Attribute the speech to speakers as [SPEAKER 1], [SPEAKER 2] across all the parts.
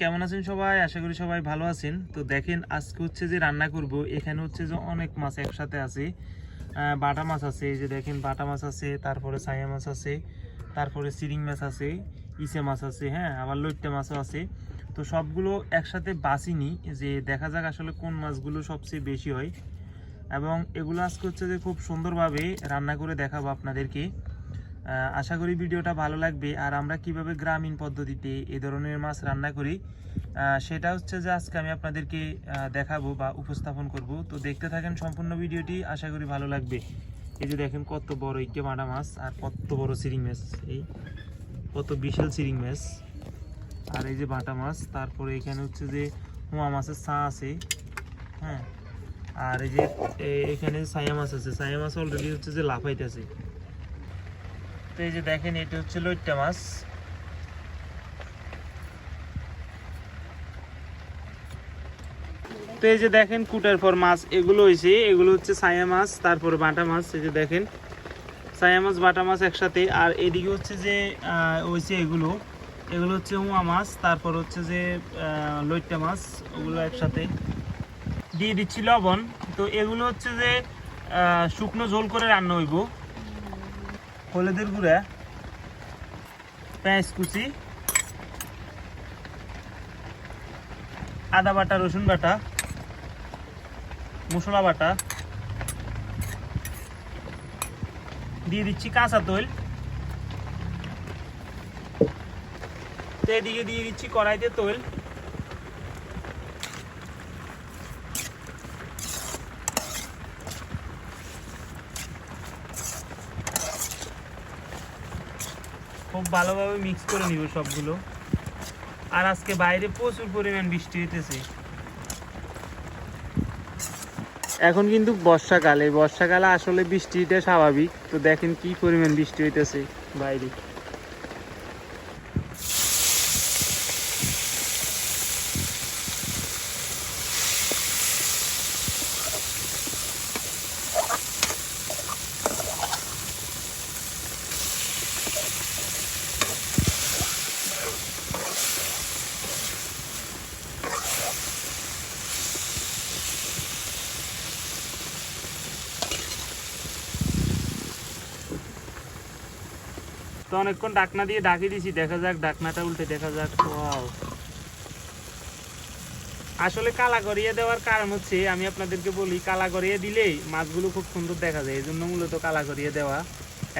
[SPEAKER 1] কেমন আছেন সবাই? আশা করি সবাই ভালো আছেন। তো দেখেন, আজকে হচ্ছে যে রান্না করব। এখানে হচ্ছে যে অনেক মাছ একসাথে আছে। বাটা মাছ আছে, এই যে দেখেন বাটা মাছ আছে, তারপরে ছায়া মাছ আছে, তারপরে সিরিং মাছ আছে, ইসে মাছ আছে হ্যাঁ আবার লইট্টা মাছও আছে। তো সবগুলো একসাথে বাসিনি, যে দেখা যাক আসলে কোন মাছগুলো সবচেয়ে বেশি হয়। এবং এগুলো আজকে হচ্ছে যে খুব সুন্দরভাবে রান্না করে দেখাবো আপনাদেরকে। আশা করি ভিডিওটা ভালো লাগবে। আর আমরা কীভাবে গ্রামীণ পদ্ধতিতে এ ধরনের মাছ রান্না করি সেটা হচ্ছে যে আজকে আমি আপনাদেরকে দেখাবো বা উপস্থাপন করব। তো দেখতে থাকেন সম্পূর্ণ ভিডিওটি, আশা করি ভালো লাগবে। এই যে দেখেন কত বড় ইকে মাটা মাছ, আর কত বড় সিরিং মাছ এই, কত বিশাল সিরিং মাছ। আর এই যে বাটা মাছ, তারপরে এখানে হচ্ছে যে মোয়া মাছের চা আছে হ্যাঁ। আর এই যে এখানে সায়া মাছ আছে। সায়া মাছ অলরেডি হচ্ছে যে লাফাইতেছে। তো এই যে দেখেন, এটা হচ্ছে লইট্টা মাছ। তো এই যে দেখেন, কুটার পর মাছ এগুলো হয়েছে এগুলো হচ্ছে সায়া মাছ, তারপরে বাটা মাছ, এই যে দেখেন। সায়া মাছ, বাটা মাছ একসাথে। আর এদিকে হচ্ছে যে হয়েছে এগুলো। এগুলো হচ্ছে উমা মাছ, তারপর হচ্ছে যে লইট্টা মাছ, ওগুলো একসাথে। দিয়ে দিচ্ছি লবণ। তো এগুলো হচ্ছে যে শুকনো ঝোল করে রান্না হইব। হলুদের গুঁড়া, পেঁয়াজ কুচি, আদা বাটা, রসুন বাটা, মশলা বাটা, দিয়ে দিচ্ছি কাঁচা তৈল। এদিকে দিয়ে দিচ্ছি কড়াইতে তৈল। খুব ভালোভাবে মিক্স করে নিব সবগুলো। আর আজকে বাইরে প্রচুর পরিমাণ বৃষ্টি হইতেছে। এখন কিন্তু বর্ষাকাল, এই বর্ষাকালে আসলে বৃষ্টিটা স্বাভাবিক। তো দেখেন কি পরিমাণ বৃষ্টি হইতেছে বাইরে। অনেকক্ষণ ডাকনা দিয়ে ডাকি দিছি, দেখা যাক, ডাকনাটা উল্টে দেখা যাক। আসলে কালা করিয়ে দেওয়ার কারণ হচ্ছে, আমি আপনাদেরকে বলি, কালা করিয়ে দিলেই মাছগুলো খুব সুন্দর দেখা যায়। এই জন্য মূলত কালা করিয়ে দেওয়া,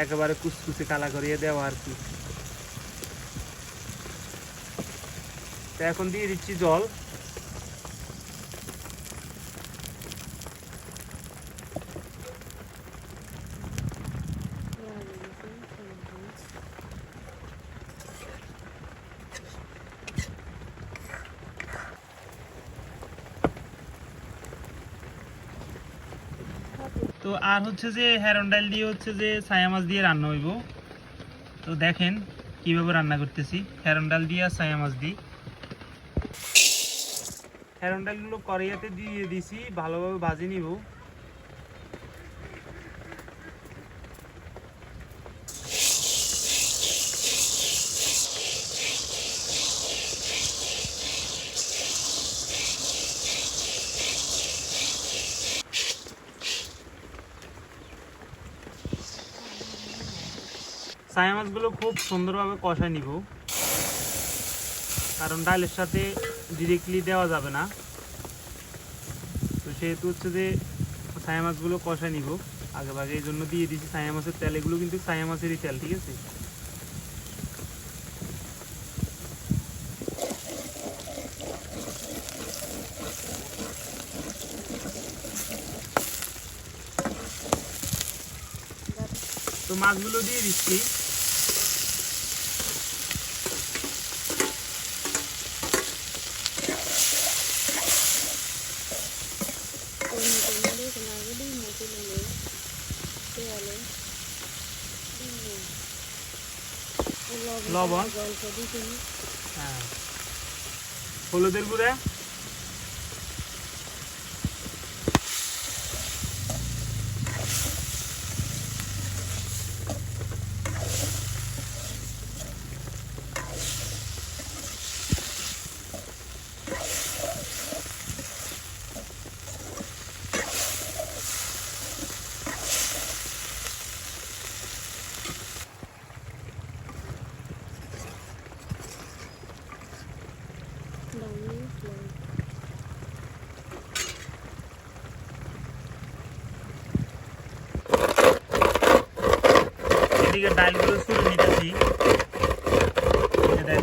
[SPEAKER 1] একেবারে কুচকুচে কালা করিয়ে দেওয়া আর কি। তো এখন দিয়ে দিচ্ছি জল। তো আর হচ্ছে যে হেরন ডাল দিয়ে হচ্ছে যে ছায়া মাছ দিয়ে রান্না হইব। তো দেখেন কীভাবে রান্না করতেছি। হেরন ডাল দিয়ে আর ছায়া মাছ দিই। হেরন ডালগুলো কড়াইয়াতে দিয়ে দিছি, ভালোভাবে ভাজি নিব। ছায়া মাছগুলো খুব সুন্দরভাবে কষায় নিব। কারণ ডালের সাথে ডিরেক্টলি দেওয়া যাবে না। তো সেহেতু হচ্ছে যে ছায়া মাছগুলো কষায় নিব। আগে ভাগে এই জন্য দিয়ে দিচ্ছি ছায়া মাছের তেল। এগুলো কিন্তু ছায়া মাছেরই তেল, ঠিক আছে? তো মাছগুলো দিয়ে দিচ্ছি। লবণ। হ্যাঁ। হলুদের গুঁড়া।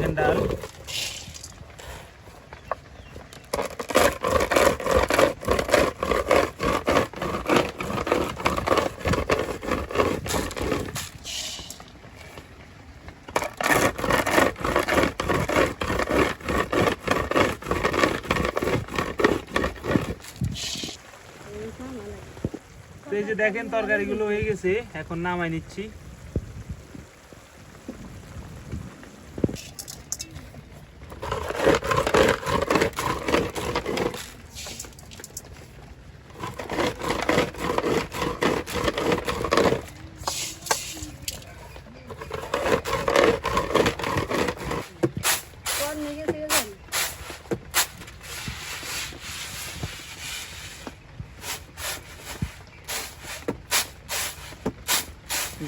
[SPEAKER 1] দেখেন ডাল যে দেখেন তরকারিগুলো হয়ে গেছে। এখন নামাই নিচ্ছি।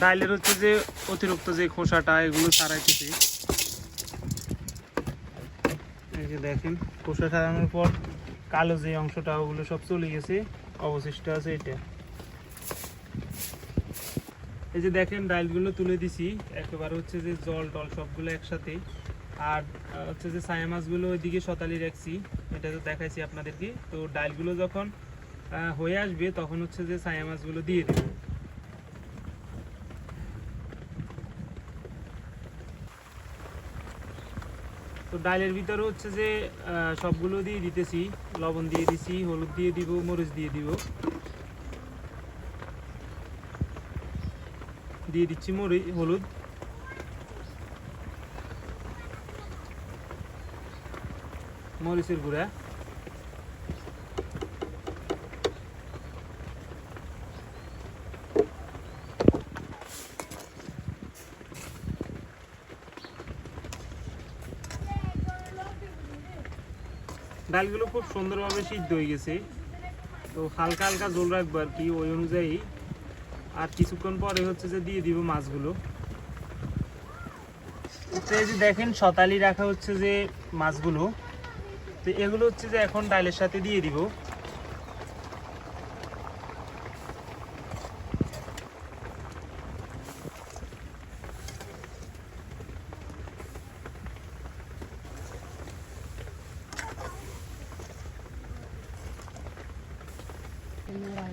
[SPEAKER 1] ডাইলের হচ্ছে যে অতিরিক্ত যে খোসাটা, এগুলো ছাড়াইতেছি এই যে দেখেন, খোসা ছাড়ানোর পর কালো যে অংশটা, ওগুলো সব চলে গেছে। অবশিষ্ট আছে এটা। এই যে দেখেন, ডাইলগুলো তুলে দিছি। একেবারে হচ্ছে যে জল টল সবগুলো একসাথে। আর হচ্ছে যে ছায়া মাছগুলো ওইদিকে সতালি রাখছি। এটা তো দেখাইছি আপনাদেরকে। তো ডাইলগুলো যখন হয়ে আসবে, তখন হচ্ছে যে ছায়া মাছগুলো দিয়ে দেবো। তো ডালের ভিতরে হচ্ছে যে সবগুলো দিয়ে দিতেছি। লবণ দিয়ে দিছি, হলুদ দিয়ে দিব, মরিচ দিয়ে দিব। দিয়ে দিচ্ছি মরিচ হলুদ। মরিচের গুঁড়া। ডালগুলো খুব সুন্দরভাবে সিদ্ধ হয়ে গেছে। তো হালকা হালকা জল রাখব আর কি, ওই অনুযায়ী। আর কিছুক্ষণ পরে হচ্ছে যে দিয়ে দিব মাছগুলো। তো এই যে দেখেন, সতালি রাখা হচ্ছে যে মাছগুলো। তো এগুলো হচ্ছে যে এখন ডালের সাথে দিয়ে দিব।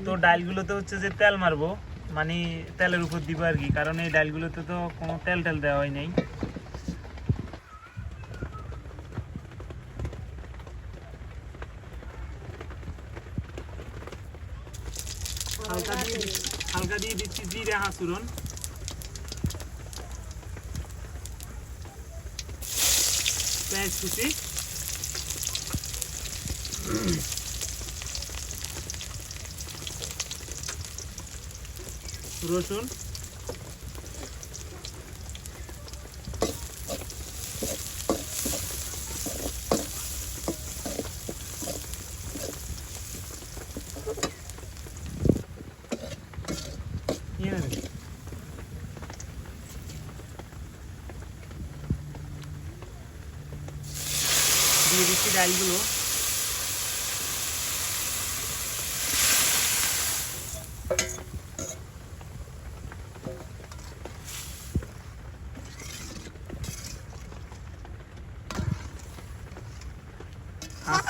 [SPEAKER 1] তো ডালগুলোতে হচ্ছে যে তেল মারবো মানে তেলের উপর দিব আর কি, কারণ এই ডালগুলোতে তো কোনো তেল টেল দেওয়া হয় নাই। হালকা দিয়ে হালকা দিয়ে দিচ্ছি জিরে হাসুরন পেঁয়াজ কুচি। রসুন। দিয়ে দিচ্ছি ডালগুলো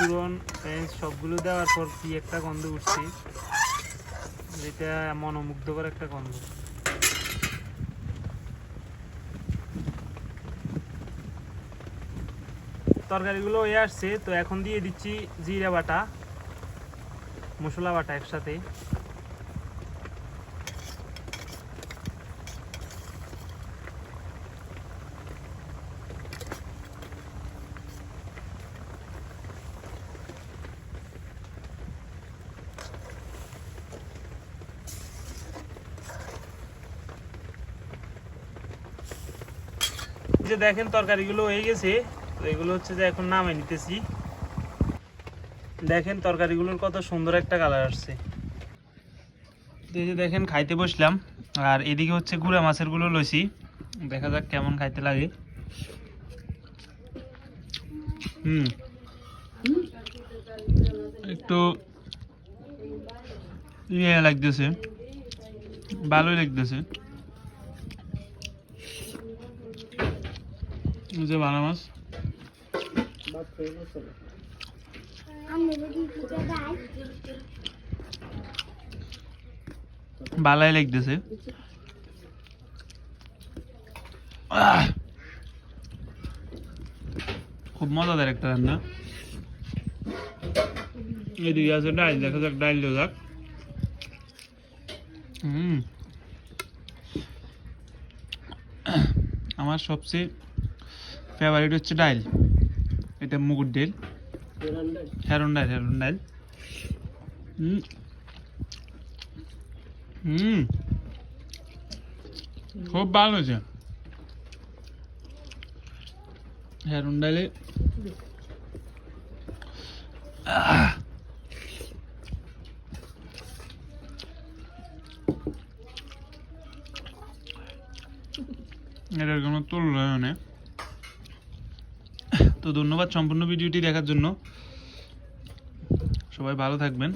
[SPEAKER 1] পেঁয়াজ সবগুলো দেওয়ার পর কি একটা গন্ধ উঠছে? যেটা মনোমুগ্ধকর একটা গন্ধ। তরকারিগুলো হয়ে আসছে, তো এখন দিয়ে দিচ্ছি জিরা বাটা, মশলা বাটা একসাথে। যে দেখেন তরকারিগুলো হয়ে গেছে, তো এগুলো হচ্ছে যে এখন নামে নিতেছি। দেখেন তরকারিগুলোর কত সুন্দর একটা কালার আসছে। এই যে দেখেন খাইতে বসলাম, আর এদিকে হচ্ছে গুড়া মাছেরগুলো লইছি। দেখা যাক কেমন খাইতে লাগে। হুম। একটু ইয়ে লাগতেছে, ভালোই লাগতেছে। যে মাছ।
[SPEAKER 2] দাই
[SPEAKER 1] বালাই লাগতেছে। খুব মজাদার একটা রান্না। এই এদিকে আছে ডাইল দেখা যাক ডাইল যাক। হুম। আমার সবচেয়ে ফেভারিট হচ্ছে ডাইল। এটা মুগুর ডাইল। হেরন ডাইল হেরন ডাইল। হুম খুব ভালো হয়েছে। হেরন ডাইলে। এটার কোনো তুলনা নেই তো ধন্যবাদ সম্পূর্ণ ভিডিওটি দেখার জন্য। সবাই ভালো থাকবেন।